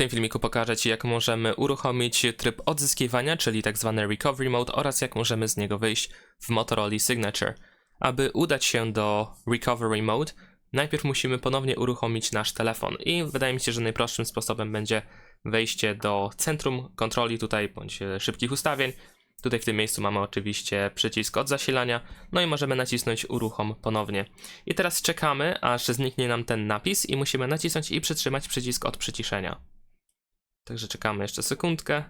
tym filmiku pokażę Ci, jak możemy uruchomić tryb odzyskiwania, czyli tak zwany Recovery Mode oraz jak możemy z niego wyjść w Motorola Signature. Aby udać się do Recovery Mode, najpierw musimy ponownie uruchomić nasz telefon i wydaje mi się, że najprostszym sposobem będzie wejście do centrum kontroli tutaj, bądź e, szybkich ustawień. Tutaj w tym miejscu mamy oczywiście przycisk od zasilania, no i możemy nacisnąć uruchom ponownie. I teraz czekamy, aż zniknie nam ten napis i musimy nacisnąć i przytrzymać przycisk od przyciszenia. Także czekamy jeszcze sekundkę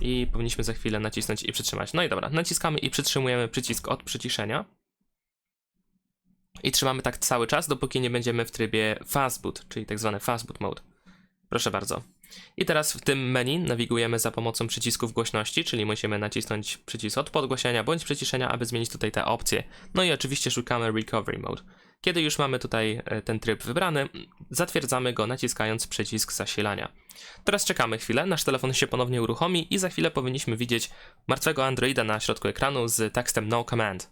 i powinniśmy za chwilę nacisnąć i przytrzymać. No i dobra, naciskamy i przytrzymujemy przycisk od przyciszenia. I trzymamy tak cały czas, dopóki nie będziemy w trybie fastboot, czyli tak zwany fastboot mode. Proszę bardzo. I teraz w tym menu nawigujemy za pomocą przycisków głośności, czyli musimy nacisnąć przycisk od podgłośnienia bądź przyciszenia, aby zmienić tutaj te opcje. No i oczywiście szukamy Recovery Mode. Kiedy już mamy tutaj e, ten tryb wybrany, zatwierdzamy go naciskając przycisk zasilania. Teraz czekamy chwilę, nasz telefon się ponownie uruchomi i za chwilę powinniśmy widzieć martwego Androida na środku ekranu z tekstem No Command.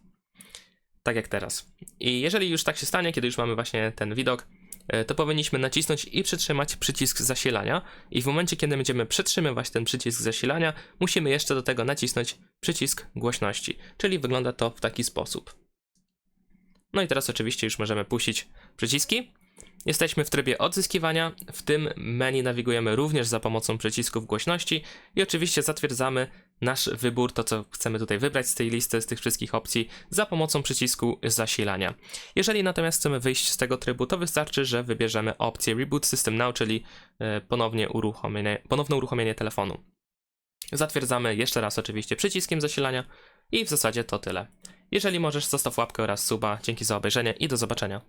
Tak jak teraz. I jeżeli już tak się stanie, kiedy już mamy właśnie ten widok, e, to powinniśmy nacisnąć i przytrzymać przycisk zasilania. I w momencie, kiedy będziemy przytrzymywać ten przycisk zasilania, musimy jeszcze do tego nacisnąć przycisk głośności. Czyli wygląda to w taki sposób. No i teraz oczywiście już możemy puścić przyciski. Jesteśmy w trybie odzyskiwania. W tym menu nawigujemy również za pomocą przycisków głośności i oczywiście zatwierdzamy nasz wybór, to co chcemy tutaj wybrać z tej listy, z tych wszystkich opcji, za pomocą przycisku zasilania. Jeżeli natomiast chcemy wyjść z tego trybu, to wystarczy, że wybierzemy opcję Reboot System Now, czyli e, ponownie uruchomienie, ponowne uruchomienie telefonu. Zatwierdzamy jeszcze raz oczywiście przyciskiem zasilania i w zasadzie to tyle. Jeżeli możesz, zostaw łapkę oraz suba. Dzięki za obejrzenie i do zobaczenia.